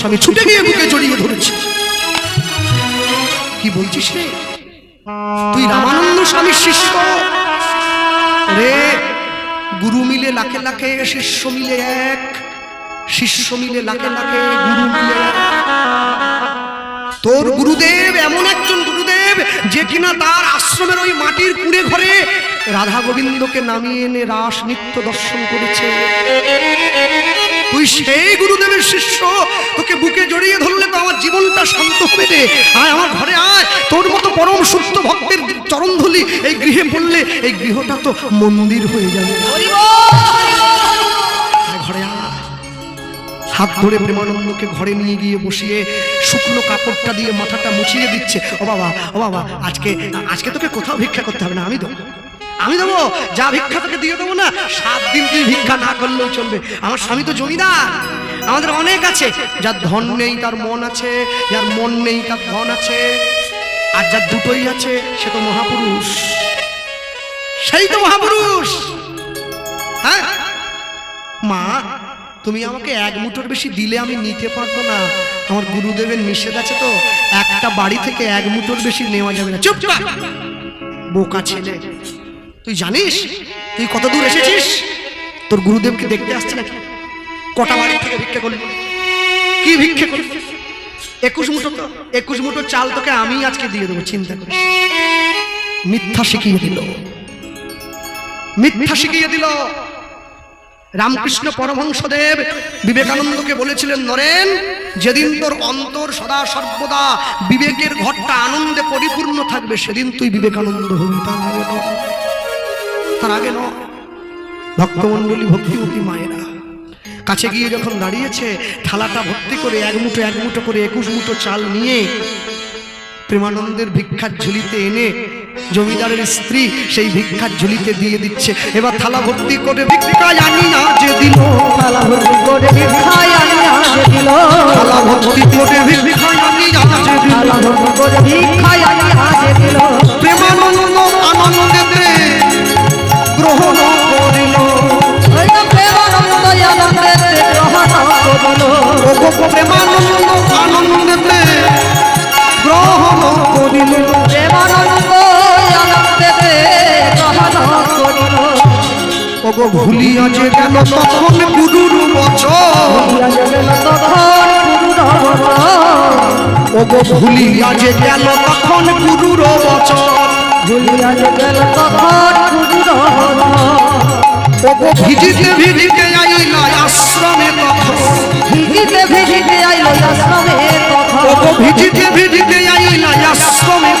স্বামী ছুটে গিয়ে বুকে জড়িয়ে ধরেছে। কি বলছিস রে? তুই রামানন্দ স্বামীর শিষ্য। রে, গুরু মিলে লাখে লাখে, শিষ্য মিলে এক। শিষ্য মিলে লাখে লাখে, গুরু মিলে তোর গুরুদেব এমন একজন গুরুদেব যে কিনা তার আশ্রমের ওই মাটির কুড়ে ঘরে রাধা গোবিন্দকে নামিয়ে এনে রাস নিত্য দর্শন করেছে। তুই সেই গুরুদেবের শিষ্য তোকে বুকে জড়িয়ে ধরলে তো আমার জীবনটা শান্ত হবে রে। আয় আমার ঘরে আয়। তোর মতো পরম সুস্থ ভক্তের চরণধুলি এই গৃহে পড়লে এই গৃহটা তো মন্দির হয়ে যাবে। ঘরে আয়। হাত ধরে প্রেমানন্দকে ঘরে নিয়ে গিয়ে বসিয়ে শুকনো কাপড়টা দিয়ে মাথাটা মুছিয়ে দিচ্ছে। ও বাবা ও বাবা আজকে আজকে তোকে কোথাও ভিক্ষা করতে হবে না আমি দেবো। আমি দেবো যা ভিক্ষা তোকে দিয়ে দেবো না সাত দিন তুই ভিক্ষা না করলেও চলবে। আমার স্বামী তো জমিদার। আমাদের অনেক আছে। যার ধন নেই, তার মন আছে, যার মন নেই, তার ধন আছে। আর যার দুটোই আছে, সে তো মহাপুরুষ। সেই তো মহাপুরুষ! হ্যাঁ? মা, তুমি আমাকে এক মুঠোর বেশি দিলে আমি নিতে পারব না। আমার গুরুদেবের নিষেধ আছে তো। একটা বাড়ি থেকে এক মুঠোর বেশি নেওয়া যাবে না। চুপ বোকা ছেলে। তুই জানিস? তুই কত দূর এসেছিস? তোর গুরুদেবকে দেখতে আসছে নাকি? কটা বাড়ি থেকে ভিক্ষে করলি? কি ভিক্ষে করলি? একুশ মুঠো তো, একুশ মুঠো চাল তোকে আমি আজকে দিয়ে দেবো, চিন্তা করিস মিথ্যা শিখিয়ে দিল। মিথ্যা শিখিয়ে দিল। রামকৃষ্ণ পরমহংসদেব বিবেকানন্দকে বলেছিলেন, নরেন, যেদিন তোর অন্তর সদা সর্বদা বিবেকের ঘরটা আনন্দে পরিপূর্ণ থাকবে, সেদিন তুই বিবেকানন্দ হবি। তার আগে ন তার আগে ভক্তমণ্ডলী ভক্তিমতী মায়েরা। কাছে গিয়ে যখন দাঁড়িয়েছে থালাটা ভর্তি করে এক মুঠো এক মুঠো করে একুশ মুঠো চাল নিয়ে প্রেমানন্দের ভিক্ষার ঝুলিতে এনে জমিদারের স্ত্রী সেই ভিক্ষার ঝুলিতে দিয়ে দিচ্ছে। এবার থালা ভর্তি করে ভিক্ষা জানি না যে দিল। থালা ভর্তি করে ভিক্ষায় আমি আজ দিল। থালা ভর্তি করে ভিক্ষা জানি না যে দিল। থালা ভর্তি করে ভিক্ষায় প্রেমানন্দ আনন্দেতে গ্রহণ করিল প্রেমানন্দ আনন্দেতে গ্রহণ করিল ওগো ভুলিয়া যে গেল তখন গুরুর বচন। ওগো ভুলিয়া যে গেল তখন গুরুর বচন ভুলিয়া গেল তখন গুরুর। ভিজিতে ভিজিতে আইলা আশ্রমে ভিজিতে ভিজিতে আইলো ওগো ভিজিতে ভিজিতে আইলা আশ্রমে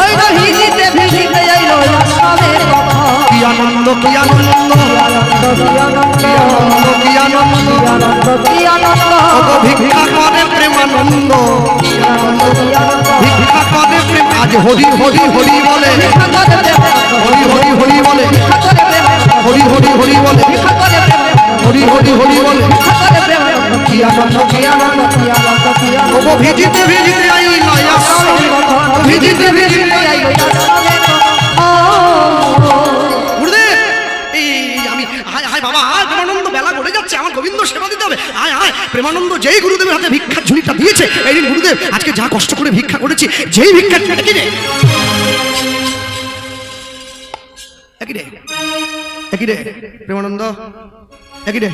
ওই তো ভিজিতে ভিজিতে আইলো আশ্রমের কি আনন্দ কি আনন্দ। কি আনন্দ আনন্দ কি আনন্দ। আনন্দ কি আনন্দ? ভিক্ষা করে প্রেমানন্দ। আনন্দ কি আনন্দ ভিক্ষা করে প্রেম আজ হরি হরি হরি বলে। হরি হরি হরি বলে। হরি হরি হরি বলে। হরি হরি হরি বলে। কি আনন্দ কি আনন্দ কি আনন্দ কি আনন্দ। ভিজিতে ভিজিতে ভিজিতে ভিজিতে প্রেমানন্দ যেই গুরুদেবের হাতে ভিক্ষার ঝুলিটা দিয়েছে, এই গুরুদেব, আজকে যা কষ্ট করে ভিক্ষা করেছি, যেই ভিক্ষা কি রে? একই রে, প্রেমানন্দ? একই রে।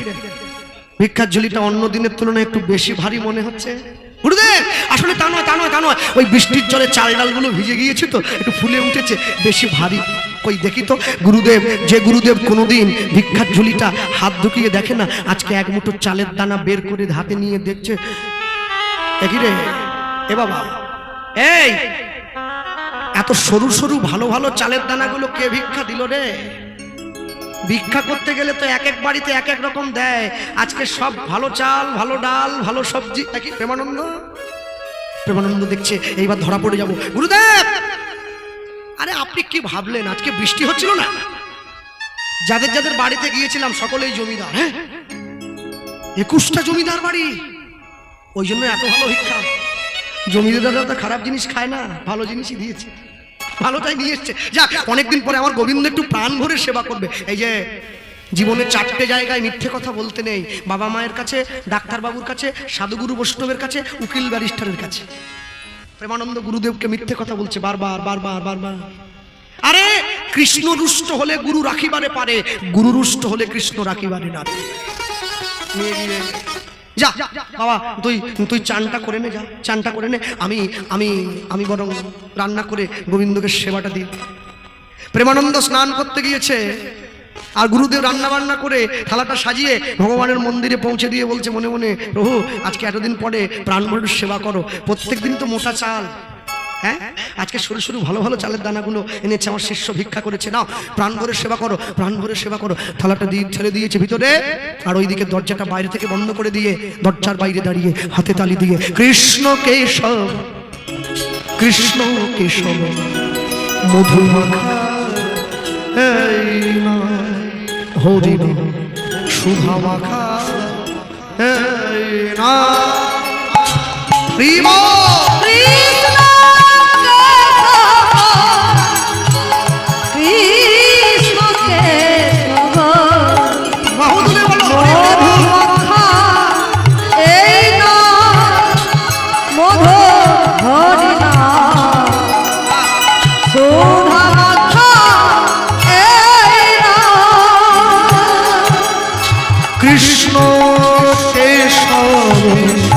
ভিক্ষার ঝুলিটা অন্য দিনের তুলনায় একটু বেশি ভারী মনে হচ্ছে। গুরুদেব! আসলে তা নয় তা নয় তা নয়। ওই বৃষ্টির জলে চাল ডালগুলো ভিজে গিয়েছে তো, একটু ফুলে উঠেছে, বেশি ভারী। কই দেখি তো, গুরুদেব, যে গুরুদেব কোনোদিন ভিক্ষার ঝুলিটা হাত ঢুকিয়ে দেখে না, আজকে এক মুঠো চালের দানা বের করে হাতে নিয়ে দেখছে। একই রে, এ বাবা, এই, এত সরু সরু ভালো ভালো চালের দানাগুলো কে ভিক্ষা দিল রে? ভিক্ষা করতে গেলে তো এক এক বাড়িতে এক এক রকম দেয়। আজকে সব ভালো চাল, ভালো ডাল, ভালো সবজি। একই প্রেমানন্দ? প্রেমানন্দ দেখছে, এইবার ধরা পড়ে যাব। গুরুদেব! আরে, আপনি কি ভাবলেন? আজকে বৃষ্টি হচ্ছিল না? যাদের যাদের বাড়িতে গিয়েছিলাম, সকলেই জমিদার হ্যাঁ? একুশটা জমিদার বাড়ি। ওই জন্য এত ভালো ভিক্ষা। জমিদাররা তো খারাপ জিনিস খায় না, ভালো জিনিসই দিয়েছে। ভালোটাই নিয়ে এসছে। যাক, অনেকদিন পরে আমার গোবিন্দ একটু প্রাণ ভরে সেবা করবে। এই যে, জীবনে চারটে জায়গায় মিথ্যে কথা বলতে নেই। বাবা মায়ের কাছে, ডাক্তারবাবুর কাছে, সাধুগুরু বৈষ্ণবের কাছে, উকিল ব্যারিস্টারের কাছে। প্রেমানন্দ গুরুদেবকে মিথ্যে কথা বলছে বারবার বারবার বারবার। আরে কৃষ্ণ রুষ্ট হলে গুরু রাখিবারে পারে গুরু রুষ্ট হলে কৃষ্ণ রাখিবারে না যা, বাবা, তুই তুই চানটা করে নে, যা, চানটা করে নে। আমি আমি আমি বরং রান্না করে গোবিন্দকে সেবাটা দিই। প্রেমানন্দ স্নান করতে গিয়েছে আর গুরুদেব রান্না বান্না করে থালাটা সাজিয়ে ভগবানের মন্দিরে পৌঁছে দিয়ে বলছে, মনে মনে, প্রভু, আজকে এতদিন পরে প্রাণ সেবা করো। প্রত্যেক দিন তো মোটা চাল হ্যাঁ? আজকে সরু সরু ভালো ভালো চালের দানাগুলো এনেছে, আমার শিষ্য ভিক্ষা করেছে। নাও, প্রাণ ভরে সেবা করো, প্রাণ ভরে সেবা করো। থালাটা দিয়ে ছেড়ে দিয়েছে ভিতরে, আর ওইদিকে দরজাটা বাইরে থেকে বন্ধ করে দিয়ে দরজার বাইরে দাঁড়িয়ে হাতে তালি দিয়ে, কৃষ্ণ কেশব কৃষ্ণ কেশব এই হরি শুভা মাখা না কেশব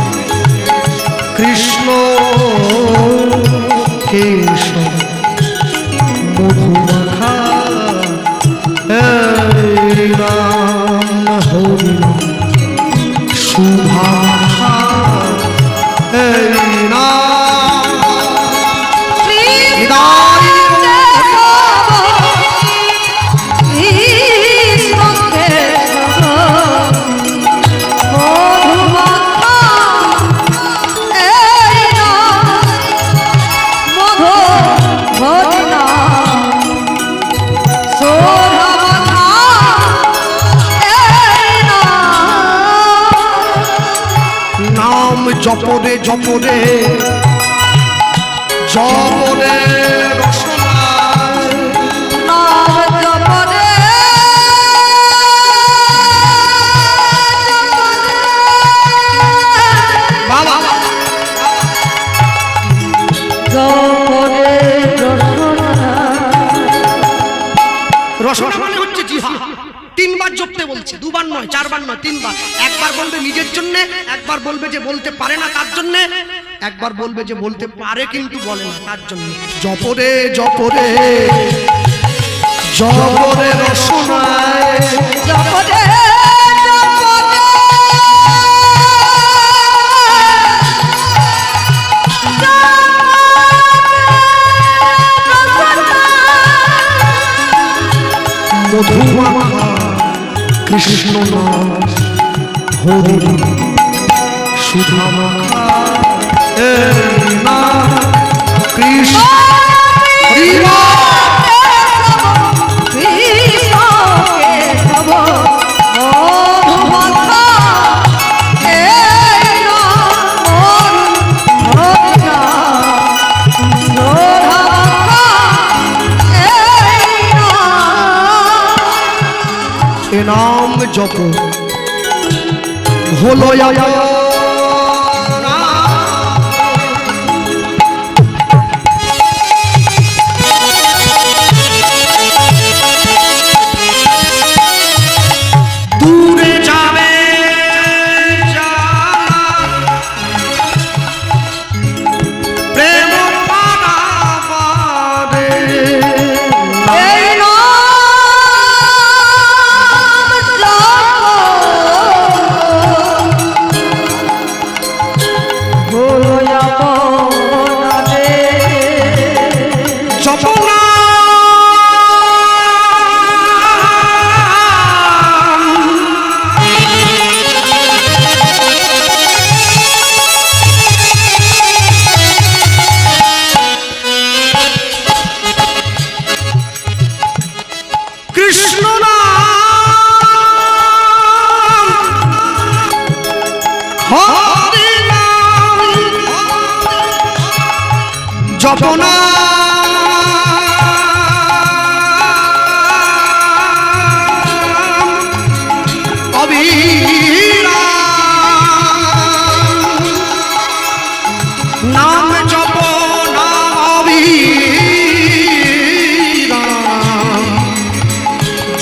নাম জপরে জপরে। জপরে রসনা। মানে হচ্ছে জিহা। তিনবার জপতে বলছে দুবার নয় চারবার নয় তিনবার একবার বলবে নিজের জন্য একবার বলবে যে বলতে পারে না তার জন্য একবার বলবে যে বলতে পারে কিন্তু বলে না তার জন্য জপরে জপরে জপরে রসনায় মধুমাখা কৃষ্ণ হরি সুধা হলো আমার দূরে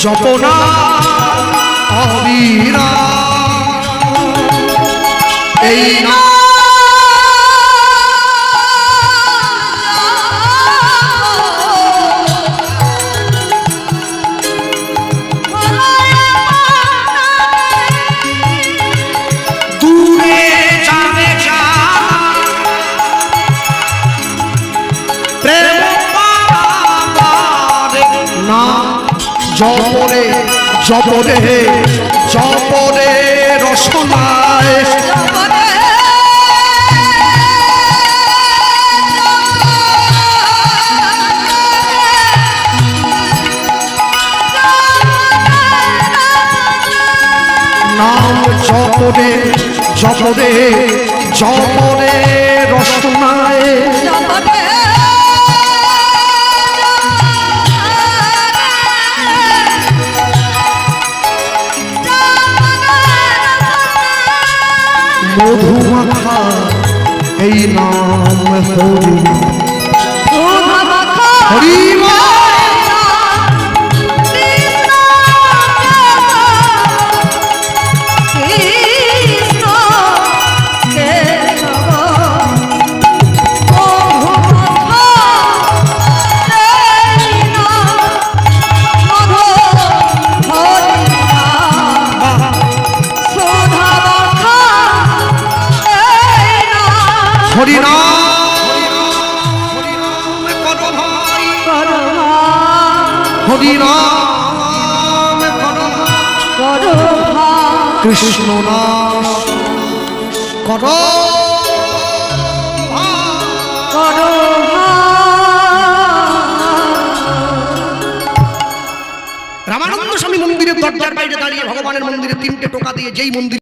জপনা অবিরা এই না জপরে জপরে রসনায় নাম জপরে জপরে জপরে রসনায় নাম করো কৃষ্ণ নাম করো রামানন্দ স্বামী মন্দিরের দরজার বাইরে দাঁড়িয়ে ভগবানের মন্দিরে তিনটে টোকা দিয়ে যেই মন্দির